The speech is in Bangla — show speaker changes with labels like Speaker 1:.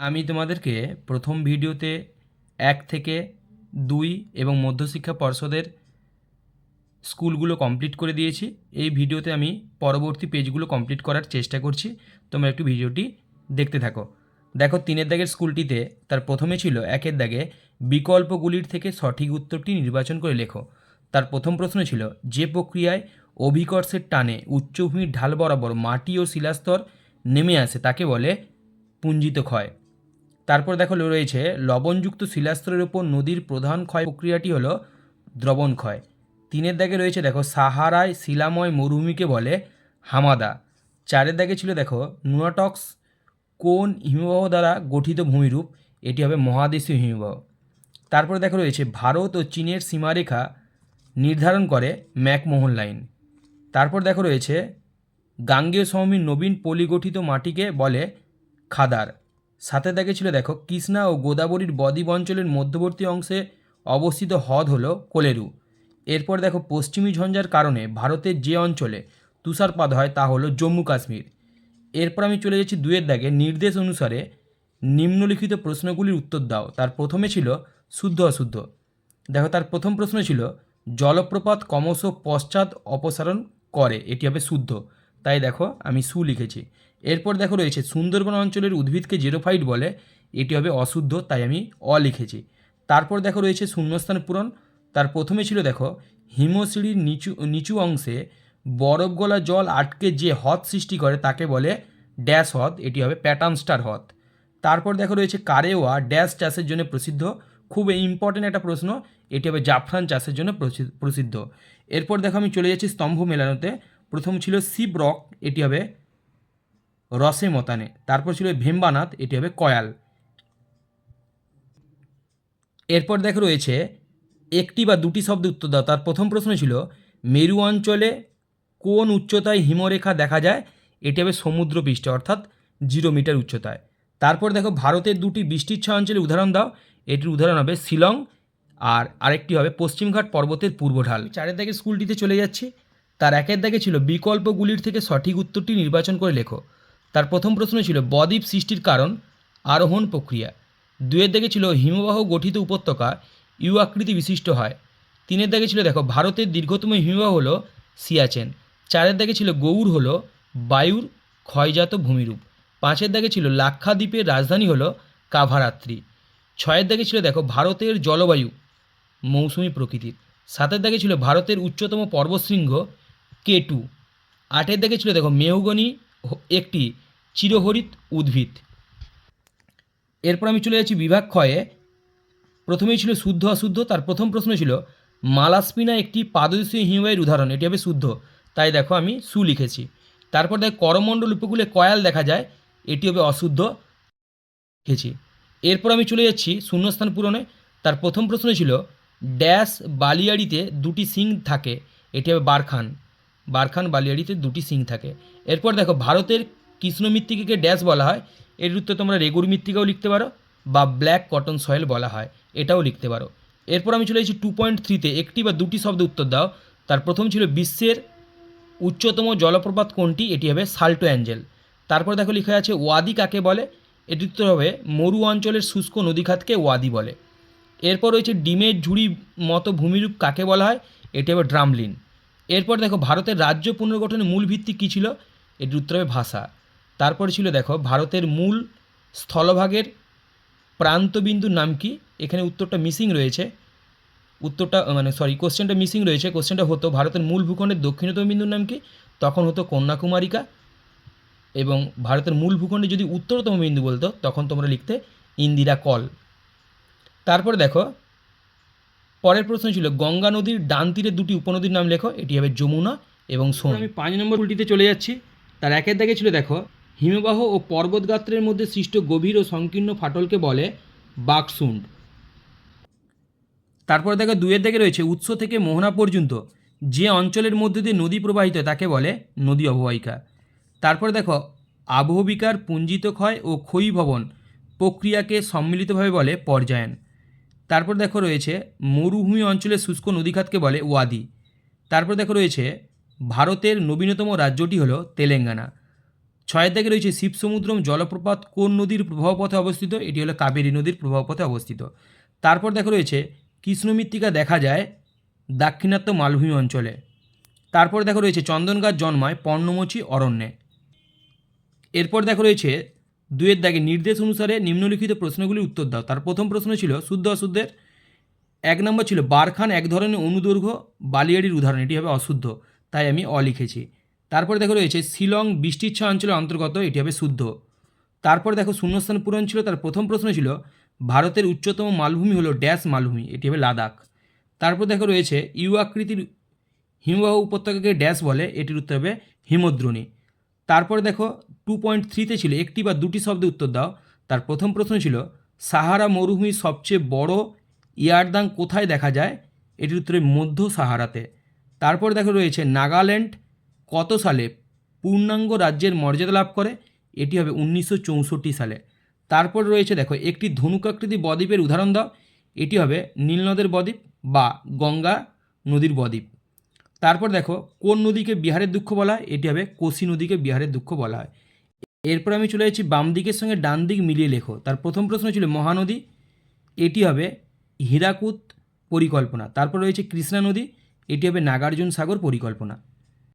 Speaker 1: আমি তোমাদেরকে প্রথম ভিডিওতে এক থেকে দুই এবং মধ্যশিক্ষা পর্ষদের স্কুলগুলো কমপ্লিট করে দিয়েছি। এই ভিডিওতে আমি পরবর্তী পেজগুলো কমপ্লিট করার চেষ্টা করছি। তোমরা একটু ভিডিওটি দেখতে থাকো। দেখো, তিনের দাগের স্কুলটিতে তার প্রথমে ছিল একের দাগে বিকল্পগুলির থেকে সঠিক উত্তরটি নির্বাচন করে লেখো। তার প্রথম প্রশ্ন ছিল, যে প্রক্রিয়ায় অভিকর্ষের টানে উচ্চভূমির ঢাল বরাবর মাটি ও শিলাস্তর নেমে আসে তাকে বলে পুঞ্জিত ক্ষয়। তারপর দেখো রয়েছে, লবণযুক্ত শিলাস্তরের ওপর নদীর প্রধান ক্ষয় প্রক্রিয়াটি হলো দ্রবণ ক্ষয়। তিনের দাগে রয়েছে দেখো, সাহারায় শিলাময় মরুভূমিকে বলে হামাদা। চারের দাগে ছিল দেখো নুয়াটক্স কোন হিমবাহ দ্বারা গঠিত ভূমিরূপ? এটি হবে মহাদেশীয় হিমবাহ। তারপরে দেখো রয়েছে, ভারত ও চীনের সীমারেখা নির্ধারণ করে ম্যাকমোহন লাইন। তারপর দেখো রয়েছে, গাঙ্গেয় সমভূমির নবীন পলিগঠিত মাটিকে বলে খাদার। সাথে দাগে ছিল, দেখো, কৃষ্ণা ও গোদাবরীর বদ্বীপ অঞ্চলের মধ্যবর্তী অংশে অবস্থিত হ্রদ হলো কোলেরু। এরপর দেখো, পশ্চিমী ঝঞ্ঝার কারণে ভারতের যে অঞ্চলে তুষারপাত হয় তা হলো জম্মু কাশ্মীর। এরপর আমি চলে যাচ্ছি দুয়ের দাগে নির্দেশ অনুসারে নিম্নলিখিত প্রশ্নগুলির উত্তর দাও। তার প্রথমে ছিল, শুদ্ধ অশুদ্ধ। দেখো, তার প্রথম প্রশ্ন ছিল, জলপ্রপাত ক্রমশ পশ্চাৎ অপসারণ করে, এটি হবে শুদ্ধ। তাই দেখো আমি সু লিখেছি। এরপর দেখো রয়েছে, সুন্দরবন অঞ্চলের উদ্ভিদকে জেরোফাইট বলে, এটি হবে অশুদ্ধ, তাই আমি অ লিখেছি। তারপর দেখো রয়েছে শূন্যস্থান পূরণ। তার প্রথমে ছিল দেখো, হিমশিড়ির নিচু নিচু অংশে বরফ গলা জল আটকে যে হ্রদ সৃষ্টি করে তাকে বলে ড্যাশ হ্রদ, এটি হবে প্যাটার্ন স্টার হ্রদ। তারপর দেখো রয়েছে কারেওয়া, ড্যাশ চাষের জন্য প্রসিদ্ধ। খুব ইম্পর্টেন্ট একটা প্রশ্ন, এটি হবে জাফরান চাষের জন্য প্রসি- প্রসিদ্ধ। এরপর দেখো আমি চলে যাচ্ছি স্তম্ভ মেলানোতে। প্রথম ছিল শিব রক এটি হবে রসে মতানে। তারপর ছিল ভেম্বানাথ, এটি হবে কয়াল। এরপর দেখো রয়েছে একটি বা দুটি শব্দ উত্তর দাও। তার প্রথম প্রশ্ন ছিল, মেরু অঞ্চলে কোন উচ্চতায় হিমরেখা দেখা যায়? এটি হবে সমুদ্রপৃষ্ঠ, অর্থাৎ জিরো মিটার উচ্চতায়। তারপর দেখো ভারতের দুটি বৃষ্টির ছয় অঞ্চলের উদাহরণ দাও। এটির উদাহরণ হবে শিলং, আর আরেকটি হবে পশ্চিমঘাট পর্বতের পূর্ব ঢাল। চারের দাগে স্কুলটিতে চলে যাচ্ছি। তার একের দাগে ছিল বিকল্পগুলির থেকে সঠিক উত্তরটি নির্বাচন করে লেখো। তার প্রথম প্রশ্ন ছিল, বদ্বীপ সৃষ্টির কারণ? আরোহণ প্রক্রিয়া। দুয়ের দাগে ছিল, হিমবাহ গঠিত উপত্যকা ইউ আকৃতি বিশিষ্ট হয়। তিনের দাগে ছিল, দেখো, ভারতের দীর্ঘতম হিমবাহ হলো সিয়াচেন। চারের দাগে ছিল, গৌড় হলো বায়ুর ক্ষয়জাত ভূমিরূপ। পাঁচের দাগে ছিল, লাক্ষাদ্বীপের রাজধানী হলো কাভারাত্রি। ছয়ের দাগে ছিল, দেখো, ভারতের জলবায়ু, মৌসুমি প্রকৃতির। সাতের দাগে ছিল, ভারতের উচ্চতম পর্বতশৃঙ্গ কে টু। আটের দাগে ছিল দেখো মেহগনি একটি চিরহরিত উদ্ভিদ। এরপর আমি চলে যাচ্ছি বিভাগ ক্ষয়ে প্রথমেই ছিল শুদ্ধ অশুদ্ধ, তার প্রথম প্রশ্ন ছিল, মালাস্পিনা একটি পাদদেশীয় হিমবাহের উদাহরণ, এটি হবে শুদ্ধ। তাই দেখো আমি সু লিখেছি। তারপর দেখো করমণ্ডল উপকূলে কয়াল দেখা যায়, এটি হবে অশুদ্ধ। লিখেছি। এরপর আমি চলে যাচ্ছি শূন্যস্থান পূরণে। তার প্রথম প্রশ্ন ছিল, ড্যাশ বালিয়াড়িতে দুটি সিং থাকে, এটি হবে বারখান। বারখান বালিয়াড়িতে দুটি সিং থাকে। এরপর দেখো, ভারতের কৃষ্ণ মৃত্তিকাকে ড্যাশ বলা হয়। এর উত্তর তোমরা রেগুর মৃত্তিকাও লিখতে পারো বা ব্ল্যাক কটন সয়েল বলা হয়, এটাও লিখতে পারো। এরপর আমি চলে যাচ্ছি টু পয়েন্ট থ্রিতে। একটি বা দুটি শব্দ উত্তর দাও। তার প্রথম ছিল, বিশ্বের উচ্চতম জলপ্রপাত কোনটি? এটি হবে সাল্টো অ্যাঞ্জেল। তারপর দেখো, লেখা আছে, ওয়াদি কাকে বলে? এটি উত্তর হবে, মরু অঞ্চলের শুষ্ক নদীখাতকে ওয়াদি বলে। এরপর রয়েছে, ডিমের ঝুড়ি মতো ভূমিরূপ কাকে বলা হয়? এটি হবে ড্রামলিন। এরপর দেখো, ভারতের রাজ্য পুনর্গঠনের মূল ভিত্তি কী ছিল? এটির উত্তর হবে ভাষা। তারপরে ছিল দেখো, ভারতের মূল স্থলভাগের প্রান্তবিন্দুর নাম কি? এখানে উত্তরটা মিসিং রয়েছে। উত্তরটা মানে সরি কোশ্চেনটা মিসিং রয়েছে। কোশ্চেনটা হতো, ভারতের মূল ভূখণ্ডের দক্ষিণতম বিন্দুর নাম কি? তখন হতো কন্যাকুমারিকা। এবং ভারতের মূল ভূখণ্ডে যদি উত্তরতম বিন্দু বলতো, তখন তোমরা লিখতে ইন্দিরা কল। তারপরে দেখো পরের প্রশ্ন ছিল, গঙ্গা নদীর ডান তীরে দুটি উপনদীর নাম লেখো, এটি হবে যমুনা এবং সোন। আমি পাঁচ নম্বর উল্টিতে চলে যাচ্ছি। তার একের দাগে ছিল, দেখো, হিমবাহ ও পর্বতগাত্রের মধ্যে সৃষ্ট গভীর ও সংকীর্ণ ফাটলকে বলে বাকসুন্ড। তারপর দেখো দুয়ের দিকে রয়েছে, উৎস থেকে মোহনা পর্যন্ত যে অঞ্চলের মধ্যে দিয়ে নদী প্রবাহিত তাকে বলে নদী অববাহিকা। তারপর দেখো, আবহবিকার, পুঞ্জিত ক্ষয় ও ক্ষয়ীভবন প্রক্রিয়াকে সম্মিলিতভাবে বলে পর্যায়ন। তারপর দেখো রয়েছে মরুভূমি অঞ্চলের শুষ্ক নদীখাতকে বলে ওয়াদি। তারপর দেখো রয়েছে ভারতের নবীনতম রাজ্যটি হলো তেলেঙ্গানা। ছয়ের দাগে রয়েছে শিবসমুদ্রম জলপ্রপাত, কোন নদীর প্রবাহপথে অবস্থিত? এটি হলো কাবেরী নদীর প্রবাহপথে অবস্থিত। তারপর দেখো রয়েছে কৃষ্ণ মৃত্তিকা দেখা যায় দাক্ষিণাত্য মালভূমি অঞ্চলে। তারপর দেখো রয়েছে চন্দন গাছ জন্মায় পর্ণমোচী অরণ্যে। এরপর দেখো রয়েছে দুয়ের দাগে নির্দেশ অনুসারে নিম্নলিখিত প্রশ্নগুলির উত্তর দাও। তার প্রথম প্রশ্ন ছিল, শুদ্ধ অশুদ্ধের? এক নম্বর ছিল বারখান এক ধরনের অনুদৈর্ঘ্য, বালিয়াড়ির উদাহরণ, এটি হবে অশুদ্ধ, তাই আমি অ লিখেছি তারপর দেখো রয়েছে, শিলং বৃষ্টিচ্ছা অঞ্চলের অন্তর্গত, এটি হবে শুদ্ধ। তারপর দেখো, শূন্যস্থান পূরণ ছিল, তার প্রথম প্রশ্ন ছিল, ভারতের উচ্চতম মালভূমি হলো ড্যাশ মালভূমি, এটি হবে লাদাখ। তারপর দেখো রয়েছে, ইউ আকৃতির হিমবাহ উপত্যকাকে ড্যাশ বলে, এটির উত্তর হবে হিমদ্রোণী। তারপর দেখো টু পয়েন্ট থ্রিতে ছিল, একটি বা দুটি শব্দে উত্তর দাও। তার প্রথম প্রশ্ন ছিল, সাহারা মরুভূমির সবচেয়ে বড় ইয়ারদাং কোথায় দেখা যায়? এটির উত্তরে মধ্য সাহারাতে। তারপর দেখো রয়েছে, নাগাল্যান্ড কত সালে পূর্ণাঙ্গ রাজ্যের মর্যাদা লাভ করে? এটি হবে উনিশশো চৌষট্টি সালে। তারপর রয়েছে দেখো, একটি ধনুকাকৃতি বদ্বীপের উদাহরণ দাও। এটি হবে নীলনদের বদ্বীপ বা গঙ্গা নদীর বদ্বীপ। তারপর দেখো, কোন নদীকে বিহারের দুঃখ বলা হয়? এটি হবে কোশি নদীকে বিহারের দুঃখ বলা হয়। এরপর আমি চলে যাচ্ছি বাম দিকের সঙ্গে ডান দিক মিলিয়ে লেখো। তার প্রথম প্রশ্ন ছিল, মহানদী, এটি হবে হীরাকুত পরিকল্পনা। তারপর রয়েছে কৃষ্ণা নদী এটি হবে নাগার্জুন সাগর পরিকল্পনা।